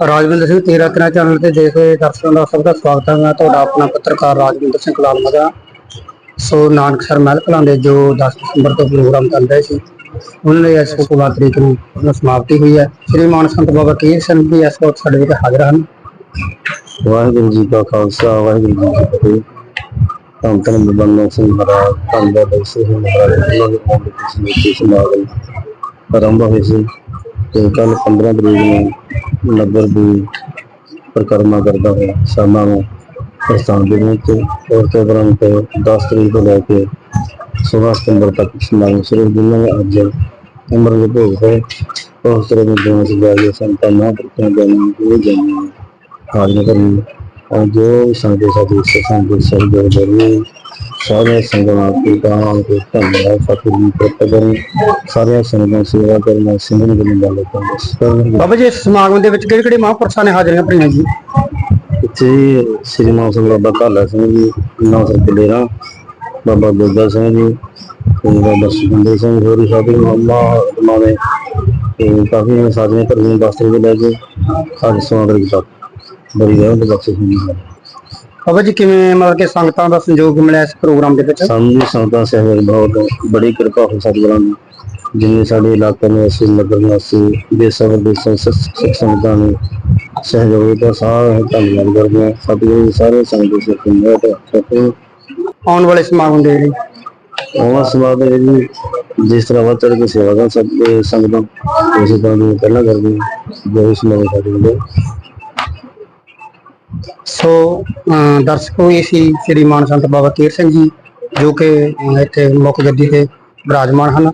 ਰਾਜਵਿੰਦਰ ਸਿੰਘ, ਤੇਰਾ ਤੇਰਾ ਚੈਨਲ ਤੇ ਦੇਖ ਰਹੇ ਦਰਸ਼ਕਾਂ ਦਾ ਸਭ ਦਾ ਸਵਾਗਤ ਹੈ। ਮੈਂ ਤੁਹਾਡਾ ਆਪਣਾ ਪੱਤਰਕਾਰ ਰਾਜਵਿੰਦਰ ਸਿੰਘ ਕਲਾਲ ਮਗਾ ਸੋ ਨਾਨਕਸਰ ਮਹਿਲ ਕਲਾਂ ਜੋ 10 ਦਸੰਬਰ ਤੋਂ ਪ੍ਰੋਗਰਾਮ ਚੱਲ ਰਹੇ ਸੀ, ਉਹਨਾਂ ਨੇ ਇਸ 16 ਤਰੀਕ ਨੂੰ ਆਪਣੀ ਸਮਾਪਤੀ ਹੋਈ ਹੈ। ਸ੍ਰੀ ਮਾਨ ਬਾਬਾ ਕੇਰ ਸਿੰਘ ਵੀ ਇਸ ਵਕਤ ਸਾਡੇ ਵਿੱਚ ਹਾਜ਼ਰ ਹਨ। ਵਾਹਿਗੁਰੂ ਜੀ ਕਾ ਖਾਲਸਾ, ਵਾਹਿਗੁਰੂ ਜੀ ਕੀ ਫਤਿਹ। ਧੰਨ ਧੰਨ ਬੰਦਾ ਸਿੰਘ ਮਹਾਰਾਜ, ਧੰਨ ਬਾਬਾ ਸਿੰਘ ਮਹਾਰਾਜ ਉਹਨਾਂ ਦੇ ਨਾਮ ਦੇ ਸਮਾਗਮ ਆਰੰਭ ਹੋਏ ਸੀ। ਤੇ ਕੱਲ 15 ਤਰੀਕ ਨੂੰ ਨਗਰ ਦੀ ਪ੍ਰਕਰਮਾ ਕਰਦਾ ਹੋਇਆ, ਸ਼ਾਮਾਂ ਨੂੰ ਪ੍ਰਸਥਾਨ ਦੇ ਵਿੱਚ ਔਰ ਤੋਂ ਉਪਰੰਤ 10 ਤਰੀਕ ਤੋਂ ਲੈ ਕੇ 16 ਸਤੰਬਰ ਤੱਕ ਸਮਾਗਮ ਸ਼ੁਰੂ ਜਿਨ੍ਹਾਂ ਨੇ ਅੱਜ ਅੰਮ੍ਰਿਤ ਦੇ ਭੋਗ ਹੋਏ, ਉਸ ਤਰ੍ਹਾਂ ਦੇ ਦੋਵਾਂ ਸਿਆਲੇ ਸੰਤਾਂ ਮਹਾਂਪੁਰਖਾਂ ਦੇ ਨਾਮ ਉਹ ਜਾਣਿਆ ਹਾਜ਼ਰ ਕਰੀ ਜੋ ਸੰਗਤ ਸਾਡੀ ਸੰਗਤ ਸਰਦਰ ਬਰੀ ਸਾਰੇ ਸੰਗਤਾਂ ਦੇ ਕਾਮ ਦੇ ਧੰਨਵਾਦ ਫਤਿਹ ਦੀ ਪ੍ਰਤਗਨ ਸਾਰੇ ਸੰਗਤਾਂ ਸੇਵਾ ਕਰਨਾ ਸਿੰਘਨ ਦੇ ਨਾਲ ਲੋਕਾਂ ਦਾ ਸਤਿਕਾਰ ਬਾਬਾ ਜੀ ਇਸ ਸਮਾਗਮ ਦੇ ਵਿੱਚ ਕਿਹੜੇ ਕਿਹੜੇ ਮਹਾਂਪੁਰਸ਼ਾਂ ਨੇ ਹਾਜ਼ਰੀਆਂ ਭਰੀਆਂ ਜੀ? ਇੱਥੇ ਸ੍ਰੀ ਮਾਨ ਸਿੰਘ ਬਾਬਾ ਕਾਲਾ ਸਿੰਘ ਜੀ ਨੌ ਸਰ ਕਲੇਰਾ ਬਾਬਾ ਗੁਰਦਾ ਸਿੰਘ ਜੀ ਬਾਬਾ ਸੁਖਿੰਦਰ ਸਿੰਘ ਹੋਰੀ ਸਾਧੂ ਮਾਮਾ ਮਾਵੇ ਤੇ ਕਾਫੀ ਸਾਧੀਆਂ ਕਰਦੀਆਂ ਦਸਤਰ ਦੇ ਲੈ ਕੇ ਅੱਜ ਸਮਾਗਮ ਕੀਤਾ ਬੜੀ ਰਹਿਮਤ ਬਖਸ਼ਿਸ਼ ਹੋਈ ਹੈ। ਬਾਬਾ ਜੀ ਕਿਵੇਂ ਮਤਲਬ ਕਿ ਸੰਗਤਾਂ ਦਾ ਸੰਯੋਗ ਮਿਲਿਆ ਇਸ ਪ੍ਰੋਗਰਾਮ ਦੇ ਵਿੱਚ? ਸਾਨੂੰ ਜੀ ਸੰਗਤਾਂ ਸਹਿਯੋਗ ਬਹੁਤ ਬੜੀ ਕਿਰਪਾ ਹੋ ਸਤਿਗੁਰਾਂ ਦੀ ਜਿਵੇਂ ਸਾਡੇ ਇਲਾਕੇ ਨੂੰ ਅਸੀਂ ਨਗਰ ਨਿਵਾਸੀ ਦੇਸਾਂ ਵਿਦੇਸਾਂ ਸਿੱਖ ਸੰਗਤਾਂ ਨੇ ਸਹਿਯੋਗ ਦਿੱਤਾ। ਸਾਰਾ ਧੰਨਵਾਦ ਕਰਦੇ ਹਾਂ। ਸਤਿਗੁਰੂ ਜੀ ਸਾਰੇ ਸੰਗਤ ਸਿੱਖ ਬਹੁਤ ਸਤਿ ਆਉਣ ਵਾਲੇ ਸਮਾਗਮ ਦੇ ਲਈ। ਉਹਨਾਂ ਸਮਾਦ ਦੇ ਜੀ ਜਿਸ ਤਰ੍ਹਾਂ ਵੱਧ ਚੜ੍ਹ ਕੇ ਸੇਵਾ ਕਰ ਸਕਦੇ ਸੰਗਤਾਂ ਉਸੇ ਤਰ੍ਹਾਂ ਦੀ ਪਹਿਲਾਂ ਕਰਦੇ ਹਾਂ। ਜੋ ਇਸ ਨੂੰ ਸਾਡੇ ਵੱਲੋਂ ਸੋ ਦਰਸ਼ਕੋ ਇਹ ਸੀ ਸ੍ਰੀ ਮਾਨ ਸੰਤ ਬਾਬਾ ਕੇਰ ਸਿੰਘ ਜੀ ਜੋ ਕਿ ਇੱਥੇ ਮੁੱਖ ਗੱਦੀ ਤੇ ਬਿਰਾਜਮਾਨ ਹਨ।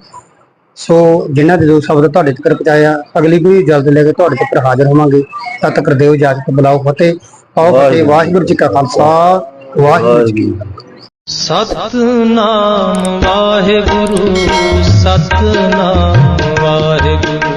ਸੋ ਜਿਨ੍ਹਾਂ ਦੇ ਦੋ ਸ਼ਬਦ ਤੁਹਾਡੇ ਤੱਕ ਪਹੁੰਚਾਇਆ ਅਗਲੀ ਵੀ ਜਲਦ ਲੈ ਕੇ ਤੁਹਾਡੇ ਤੱਕ ਹਾਜ਼ਰ ਹੋਵਾਂਗੇ। ਤਦ ਤੱਕ ਦਿਓ ਇਜਾਜ਼ਤ ਬੁਲਾਓ ਫਤਿਹ। ਆਓ ਫਤਿਹ ਵਾਹਿਗੁਰੂ ਜੀ ਕਾ ਖਾਲਸਾ ਵਾਹਿਗੁਰੂ ਜੀ ਕੀ ਸਤਨਾਮ ਵਾਹਿਗੁਰੂ ਸਤਨਾਮ ਵਾਹਿਗੁਰੂ।